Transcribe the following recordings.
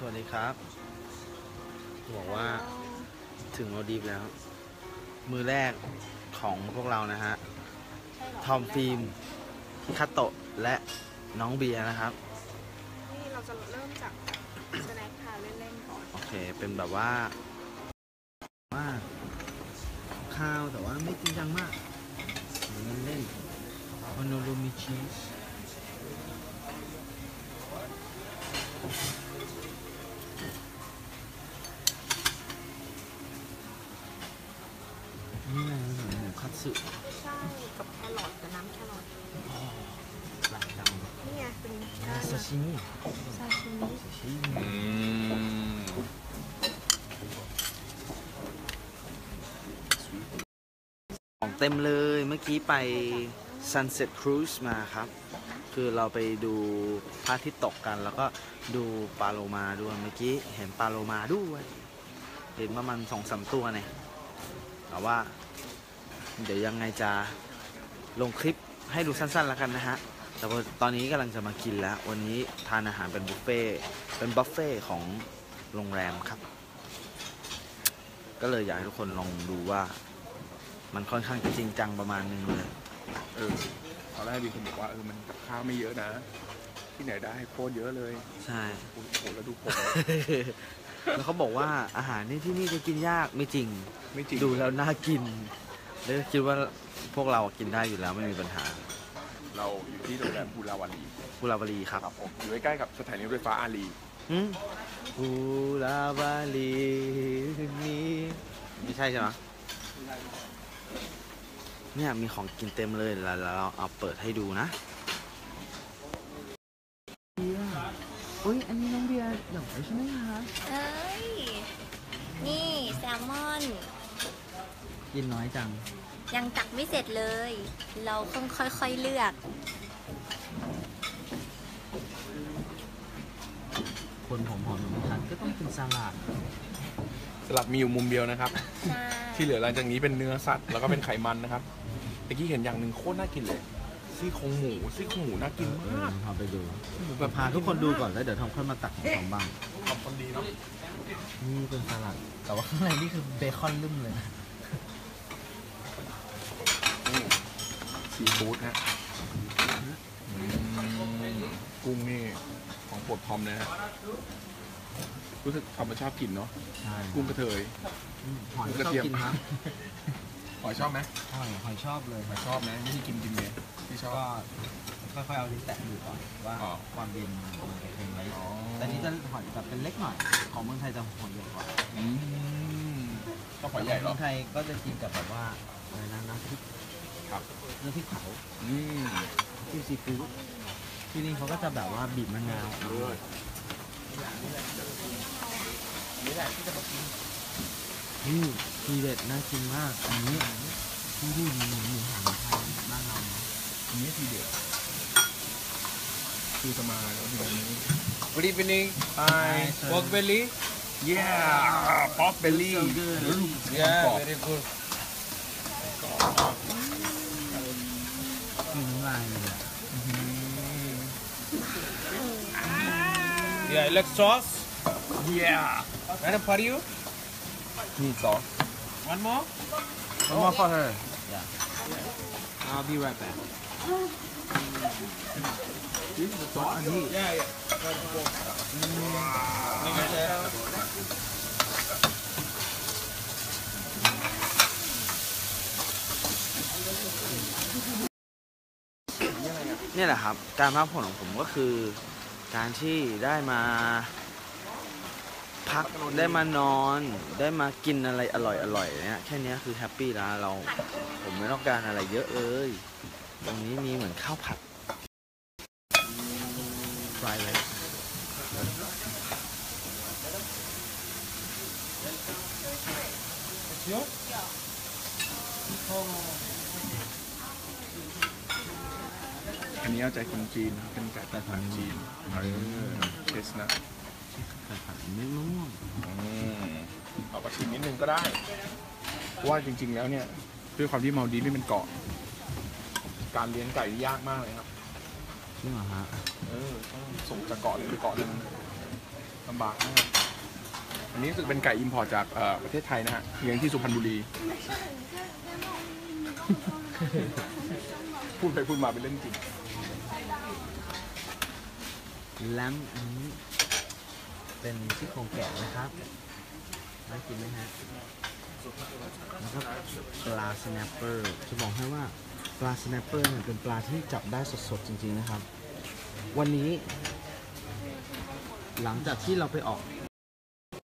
สวัสดีครับบอกว่าถึงโมดีฟแล้ว มือแรกของพวกเรานะฮะ ทอมฟิล์มคาโตะและน้องเบียร์นะครับ นี่เราจะเริ่มจากสแน็คทานเล่นๆก่อน โอเค เป็นแบบว่าว่า ข้าวแต่ว่าไม่จริงจังมากเหมือนเล่นๆโอโนโรมิชีสนี่ไงเหมือนหมูคัตสึ ใช่กับแครอทกับน้ำแครอท หลายด นี่ไงเป็นำซาชิมิ ซาชิมิ ซาชิมิ อืม ของ เต็มเลยเมื่อกี้ไป Sunset Cruise มาครับ คือเราไปดูพระอาทิตย์ตกกัน แล้วก็ดูปลาโลมาด้วยเมื่อกี้เห็นปลาโลมาด้วยเห็นประมาณสองสามตัวเนี่ยแต่ว่า เดี๋ยวยังไงจะลงคลิปให้ดูสั้นๆแล้วกันนะฮะ แต่ว่าตอนนี้กำลังจะมากินแล้ว วันนี้ทานอาหารเป็นบุฟเฟ่เป็นบุฟเฟ่ของโรงแรมครับ ก็เลยอยากให้ทุกคนลองดูว่า มันค่อนข้างจะจริงจังประมาณนึงเลย เออตอนแรกมีคนบอกว่าเออมันกับข้าวไม่เยอะนะ ที่ไหนได้โคตรเยอะเลยใช่ โอ้โหแล้วดูผม แล้วเขาบอกว่าอาหารนี่ที่นี่จะกินยากไม่จริง ไม่จริงดูแล้วน่ากินแล้วคิดว่าพวกเรากินได้อยู่แล้วไม่มีปัญหาเราอยู่ที่โรงแรมบูราวารีกุลาบารีครับครับผมอยู่ใกล้ๆกับสถานีรถไฟฟ้าอารีหืมกุลาบารีนี่ไม่ใช่ใช่ไหม เนี่ยมีของกินเต็มเลยแล้วเราเอาเปิดให้ดูนะอุ้ยอันนี้น้องเบียร์หยอกใช่ไหมคะเอ้ย นี่แซลมอน กินน้อยจัง ยังตักไม่เสร็จเลย เราต้องค่อยๆเลือก คนผอมๆอย่างฉันก็ต้องกินสลัด สลัดมีอยู่มุมเดียวนะครับ ใช่ ที่เหลือหลังจากนี้เป็นเนื้อสัตว์แล้วก็เป็นไขมันนะครับ เมื่อกี้เห็นอย่างหนึ่งโคตรน่ากินเลยซี่โครงหมูซี่โครงหมูน่ากินมากพาไปดูหมูแบบพาทุกคนดูก่อนแล้วเดี๋ยวทอมค่อยมาตักของทอมบ้างทำคนดีเนาะนี่เป็นสลัดแต่ว่าข้างในนี่คือเบคอนลุ่มเลยนะนี่ซีฟู้ดฮะอืมกุ้งนี่ของโปรดทอมนะฮะรู้สึกทอมมันชอบกินเนาะใช่กุ้งกระเทยอืมหอยกก็ระชอบเทียมกินครับห อยชอบไหมหอยหอยชอบเลยหอยชอบนะไม่ใช่กินกินเลยที่ชอบ ก็ค่อยๆเอาลิ้นแตะดูก่อนว่าอ๋อความเย็นมันจะเป็นไหมอ๋อ แต่นี้จะหอยแบบเป็นเล็กหน่อย ของเมืองไทยจะหอยใหญ่กว่าอืมชอบหอยใหญ่เหรเมือองไทยก็จะกินกับแบบว่าอะไรนะน้ำพริกครับ น้ำพริกเผาอืมที่ซีฟู้ดที่นี่เขาก็จะแบบว่าบีบมะนาวเลิศนี่แหละที่จะมากิน นี่ทีเด็ดน่ากินมาก อันนี้ที่นี่มีหมูหันไทยบ้านเรานะอันนี้ทีเด็ดคือจะมาแล้วดูนี้ Good evening. Hi sir. Pork belly? yeah pork belly So good. แล้วดู Yeah, กรอบ very good. กินน้ำลายเลยอะอื้อหือ Yeah, I like sauce. yeah Madam, for you? นี่ซอส One more? One more for her yeah I'll be right back ซอสอันนี้ Yeah, yeah. เนี่ยแหละครับ การพักผ่อนของผมก็คือการที่ได้มา พักได้มานอนได้มากินอะไรอร่อยๆเนี่ยแค่นี้คือแฮปปี้แล้วเรา ผมไม่ต้องการอะไรเยอะเลย ตรงนี้มีเหมือนข้าวผัดฟรายเลยอันนี้เอาใจคนจีนครับเป็นไก่ต่ผัดจีนเออเชสนะ ไก่ผัดไม่ม่วง อืมเอาปลาชิมนิดนึงก็ได้ เพราะว่าจริง ๆ แล้วเนี่ยด้วยความที่เมาดีฟนี่เป็นเกาะ การเลี้ยงไก่นี่ยากมากเลยครับ จริงเหรอฮะเออต้องส่งจากเกาะหนึ่งไปเกาะหนึ่งแล้วบากนะฮะอันนี้รู้สึกเป็นไก่อิมพอร์ตจากเอ่อประเทศไทยนะฮะเลี้ยงที่สุพรรณบุรี พูดไปพูดมาเป็นเรื่องจริง แลมอันนี้เป็นซี่โครงแกะนะครับ น่ากินไหมฮะแล้วก็ปลาสแนปเปอร์จะบอกให้ว่าปลาสแนปเปอร์เนี่ยเป็นปลาที่จับได้สดๆจริงๆนะครับ วันนี้ หลังจากที่เราไปออก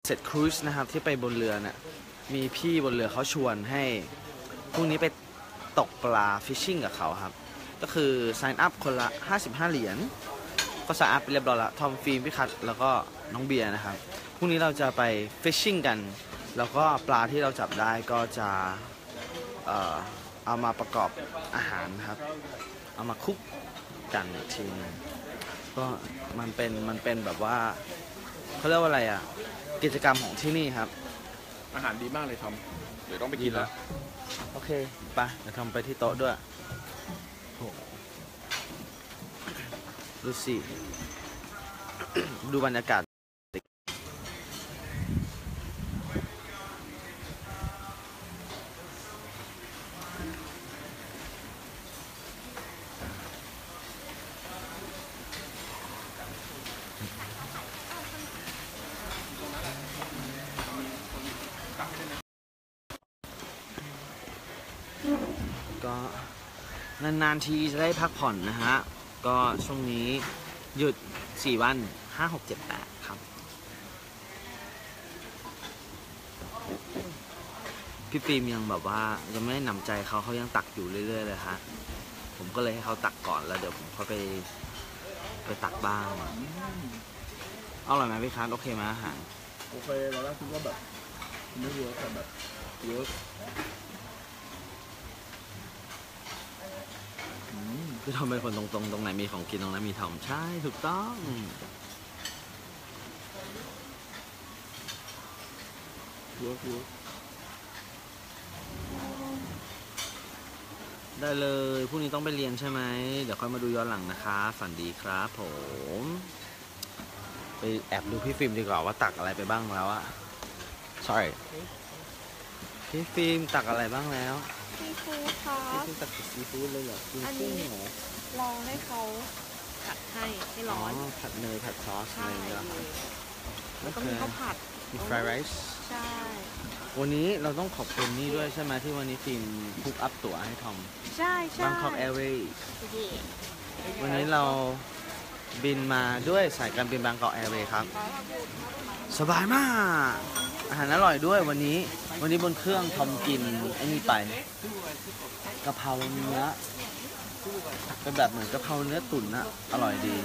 เสร็จครูซนะครับที่ไปบนเรือเนี่ยมีพี่บนเรือเขาชวนให้พรุ่งนี้ไปตกปลาฟิชชิ่งกับเขาครับ ก็คือ sign up คนละ 55 เหรียญ ก็สะอาดไปเรียบร้อยแล้วทอมฟิล์มพี่คัทแล้วก็น้องเบียร์นะครับ พรุ่งนี้เราจะไปฟิชชิ่งกัน แล้วก็ปลาที่เราจับได้ก็จะเอ่อเอามาประกอบอาหารครับ เอามาคลุกกันอีกทีหนึงก็มันเป็นมันเป็นแบบว่าเขาเรียกว่าอะไรอะ กิจกรรมของที่นี่ครับ อาหารดีมากเลยทอมเดี๋ยวต้องไปกินแล้ว โอเคไปเดี๋ยวทำไปที่โต๊ะด้วยโหดูสิ ดูบรรยากาศ นานๆทีจะได้พักผ่อนนะฮะ ก็ช่วงนี้หยุด 4 วัน 5 6 7 8 ครับ พี่ฟิล์มยังแบบว่ายังไม่ได้นำใจเขาเขายังตักอยู่เรื่อย ๆ เลยฮะ ผมก็เลยให้เขาตักก่อนแล้วเดี๋ยวผมค่อยไปไปตักบ้างเอาอร่อยไหมพี่คันโอเคไหมอาหาร โอเคเราแรกคิดว่าแบบไม่เวิร์กแต่แบบเวิร์กอืม คือทอมเป็นคนตรงๆ ตรงไหนมีของกินตรงนั้นมีทอมใช่ถูกต้องเวิร์กเวิร์กได้เลยพรุ่งนี้ต้องไปเรียนใช่ไหม เดี๋ยวค่อยมาดูย้อนหลังนะคะ ฝันดีครับผม ไปแอบดูพี่ฟิล์มดีกว่าว่าตักอะไรไปบ้างแล้วอะ sorry พี่ฟิล์มตักอะไรบ้างแล้ว ซีฟู้ดครัพี่บฟิล์มตักซีฟู้ดเลยเหรอกินอันนี้กุ้งเหรอลองให้เขาผัดให้ให้ร้อนผัดเนยผัดซอสอะไรใช่อย่างเงี้ยเหรอครับแล้วก็มีข้าวผัดมีฟรายไรซ์ใช่วันนี้เราต้องขอบคุณนี่ด้วยใช่ไหมที่วันนี้ฟิล์มพุกอัพตั๋วให้ทอมใช่ใช่ Bangkok Airways เย่วันนี้เราบินมาด้วยสายการบินบางกอกแอร์เวย์ครับ สบายมาก อาหารอร่อยด้วยวันนี้ วันนี้บนเครื่องทอมกินไอ้นี่ไปกะเพราเนื้อเป็นแบบเหมือนกะเพราเนื้อตุ๋นอะอร่อยดี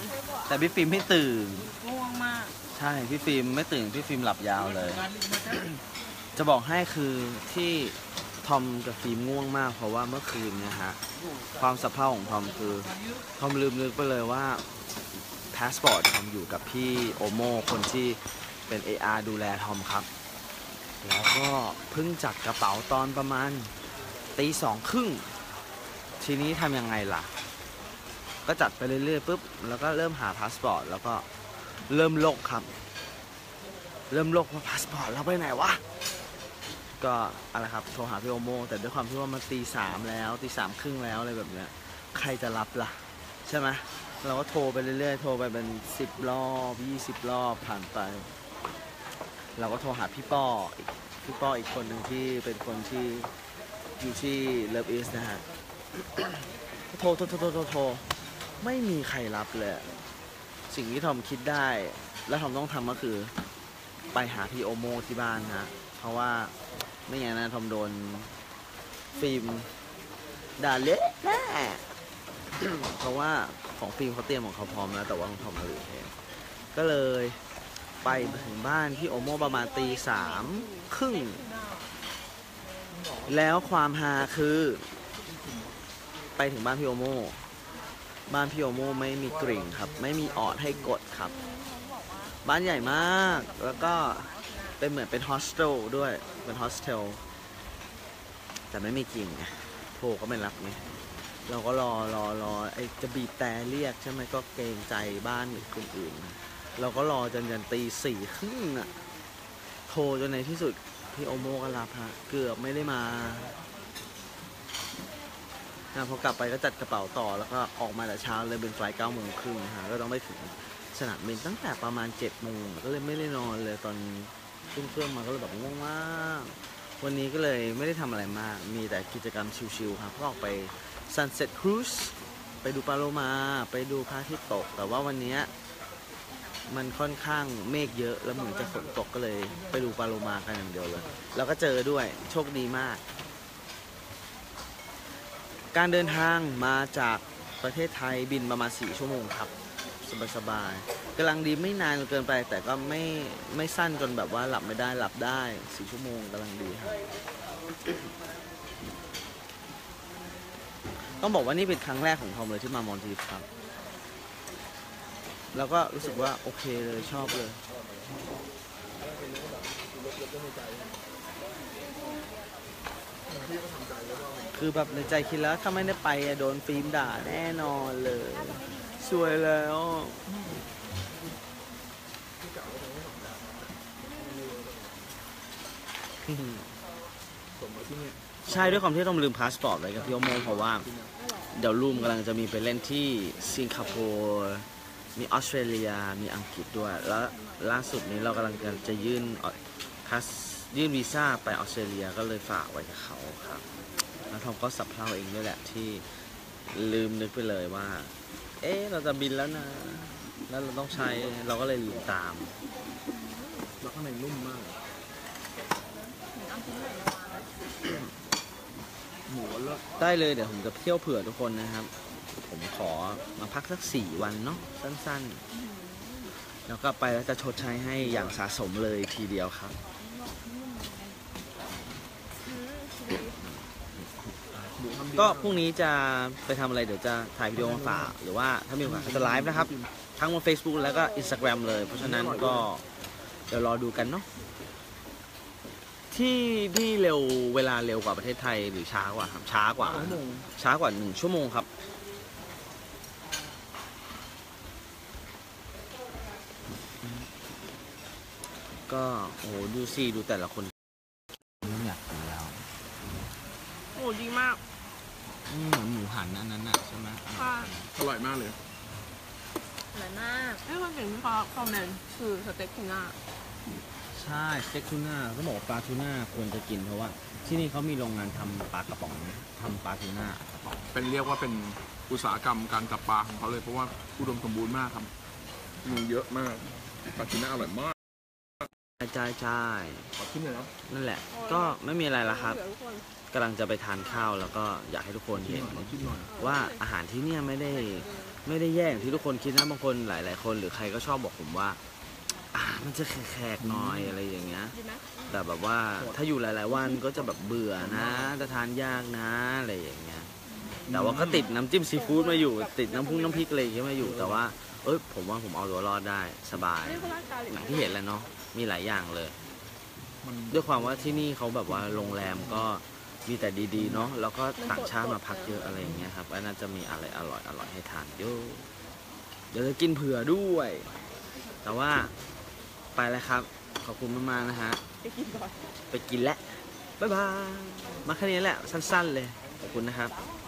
แต่พี่ฟิล์มไม่ตื่น ง่วงมาก ใช่พี่ฟิล์มไม่ตื่นพี่ฟิล์มหลับยาวเลย จะบอกให้คือที่ทอมกับฟิล์มง่วงมาก เพราะว่าเมื่อคืนเนี่ยฮะความสะเพร่าของทอมคือทอมลืมนึกไปเลยว่าพาสปอร์ตทอมอยู่กับพี่โอโมคนที่เป็น AR ดูแลทอมครับ แล้วก็เพิ่งจัดกระเป๋าตอนประมาณตีสองครึ่ง ทีนี้ทำยังไงล่ะ ก็จัดไปเรื่อยๆปุ๊บ แล้วก็เริ่มหาพาสปอร์ต แล้วก็เริ่มโลกครับ เริ่มโลกว่าพาสปอร์ตเราไปไหนวะ ก็อะไรครับ โทรหาพี่โอโม แต่ด้วยความที่ว่ามันตีสามแล้วตีสามครึ่งแล้วอะไรแบบเนี้ย ใครจะรับล่ะ ใช่ไหมเราก็โทรไปเรื่อยๆ โทรไปเป็นสิบรอบยี่สิบรอบผ่านไป เราก็โทรหาพี่ป้อพี่ป้ออีกคนหนึ่งที่เป็นคนที่อยู่ที่เลิฟอีสนะฮะโทรโทรโทรโทรโทรโทรไม่มีใครรับเลย สิ่งที่ทอมคิดได้ และทอมต้องทำก็คือ ไปหาพี่โอโมที่บ้านฮะ เพราะว่าไม่อย่างนั้นทอมโดนฟิล์มด่าเละแน่เพราะว่าของฟิล์มเขาเตรียมของเขาพร้อมแล้วแต่ว่าของทอมมาลืมเองก็เลย ไปถึงบ้านพี่โอโมประมาณตีสามครึ่ง แล้วความฮาคือ ไปถึงบ้านพี่โอโม บ้านพี่โอโมไม่มีกริ่งครับ ไม่มีออดให้กดครับ บ้านใหญ่มาก แล้วก็เป็นเหมือนเป็นโฮสเทลด้วย เป็นโฮสเทล แต่ไม่มีกลิ่นไงโทรก็ไม่รับไงเราก็รอรอรอไอจะบีบแต่เรียกใช่ไหมก็เกรงใจบ้านหรือคนอื่น เราก็รอจนยันตีสี่ครึ่งอะโทรจนในที่สุด พี่โอโมก็รับฮะเกือบไม่ได้มานะพอกลับไปก็จัดกระเป๋าต่อแล้วก็ออกมาแต่เช้าเลยเป็นไฟล์เก้าโมงครึ่งฮะก็ต้องไปถึงสนามบินตั้งแต่ประมาณเจ็ดโมงก็เลยไม่ได้นอนเลยตอนขึ้นเครื่องมาก็เลยแบบง่วงมากวันนี้ก็เลยไม่ได้ทำอะไรมาก มีแต่กิจกรรมชิลๆครับก็ออกไป Sunset Cruise ไปดูปลาโลมา ไปดูพระอาทิตย์ตก แต่ว่าวันนี้ มันค่อนข้างเมฆเยอะแล้วเหมือนจะฝนตกก็เลย ไปดูปลาโลมากันอย่างเดียวเลยแล้วก็เจอด้วยโชคดีมาก การเดินทางมาจากประเทศไทยบินประมาณ4ชั่วโมงครับ สบายๆกำลังดีไม่นานเกินไป แต่ก็ไม่ไม่สั้นจนแบบว่าหลับไม่ได้หลับได้4ชั่วโมงกำลังดีครับต้องบอกว่านี่เป็นครั้งแรกของทอมเลยที่มามอนทีฟครับ แล้วก็รู้สึกว่าโอเคเลยชอบเลย คือแบบในใจคิดแล้วถ้าไม่ได้ไปอะโดนฟิล์มด่าแน่นอนเลย สวยแล้วสมมาที่นี่ใช่ด้วยความที่ต้องลืมพาสปอร์ตไว้กับพี่โอโมเพราะว่า เดี๋ยวลูมกำลังจะมีไปเล่นที่สิงคโปร์ มีออสเตรเลียมีอังกฤษด้วย แล้วล่าสุดนี้เรากำลังจะยื่นพาสยื่นวีซ่าไปออสเตรเลียก็เลยฝากไว้กับเขาครับแล้วทอมก็สับเพร่าเองด้วยแหละที่ลืมนึกไปเลยว่า เอ๊ะเราจะบินแล้วนะ แล้วเราต้องใช้เราก็เลยลืมตาม แล้วข้างในนุ่มมากหมูเลิศได้เลยเดี๋ยวผมจะเที่ยวเผื่อทุกคนนะครับ ผมขอมาพักสักสี่วันเนาะสั้นๆ แล้วก็ไปแล้วจะชดใช้ให้อย่างสะสมเลยทีเดียวครับหมูทำดีก็พรุ่งนี้จะไปทำอะไรเดี๋ยวจะถ่ายวิดีโอมาฝากหรือว่าถ้ามีโอกาสก็จะไลฟ์นะครับ ทั้งบน Facebook แล้วก็ Instagram เลย เพราะฉะนั้นก็เดี๋ยวรอดูกันเนาะที่ที่เร็วเวลาเร็วกว่าประเทศไทยหรือช้ากว่าครับช้ากว่าสองโมงช้ากว่าหนึ่งชั่วโมงครับ ก็โอ้โหดูสิดูแต่ละคนอยากกินแล้วโอ้ดีมากอืมเหมือนหมูหันอันนั้นน่ะใช่ไหมค่ะอร่อยมากเลยอร่อยมากนี่คือสิ่งที่เขาคอมเมนต์คือสเต็กทูน่าใช่สเต็กทูน่าก็บอกว่าปลาทูน่าควรจะกินเพราะว่า ที่นี่เขามีโรงงานทำปลากระป๋องทำปลาทูน่าเป็นเรียกว่าเป็นอุตสาหกรรมการจับปลาของเขาเลยเพราะว่าอุดมสมบูรณ์มากครับมีเยอะมากปลาทูน่าอร่อยมาก ใช่ใช่ขอขึ้นเลยครับนั่นแหละ ก็ไม่มีอะไรละครับเหลือทุกคนกำลังจะไปทานข้าวแล้วก็อยากให้ทุกคนเห็น ขอชิมหน่อยว่าอาหารที่เนี่ยไม่ได้ไม่ได้แย่อย่างที่ทุกคนคิดนะบางคนหลาย ๆ คน หรือใครก็ชอบบอกผมว่าอาหารมันจะแขกๆหน่อยอะไรอย่างเงี้ยดีไหมแต่แบบว่าถ้าอยู่หลาย ๆ วันก็จะแบบเบื่อนะจะทานยากนะอะไรอย่างเงี้ยแต่ว่าก็ติดน้ำจิ้มซีฟู้ดมาอยู่ ติดน้ำพุงน้ำพริกอะไรอย่างเงี้ยมาอยู่แต่ว่า เอ้ยผมว่าผมเอาตัวรอดได้สบายนี่เขาราดกาลิกอย่างที่เห็นแหล้วเนาะมีหลายอย่างเลย มันด้วยความว่าที่นี่เขาแบบว่าโรงแรมก็มีแต่ดีๆเนาะแล้วก็ต่างชาติมาพักเยอะอะไรอย่างเงี้ยครับก็น่าจะมีอะไรอร่อยอร่อยให้ทานเยอะเดี๋ยวจะกินเผื่อด้วย แต่ว่าไปแล้วครับ ขอบคุณมากๆนะฮะ ไปกินก่อน ไปกินแล้วบ๊ายบายมาแค่นี้แหละ สั้นๆเลย ขอบคุณนะครับบ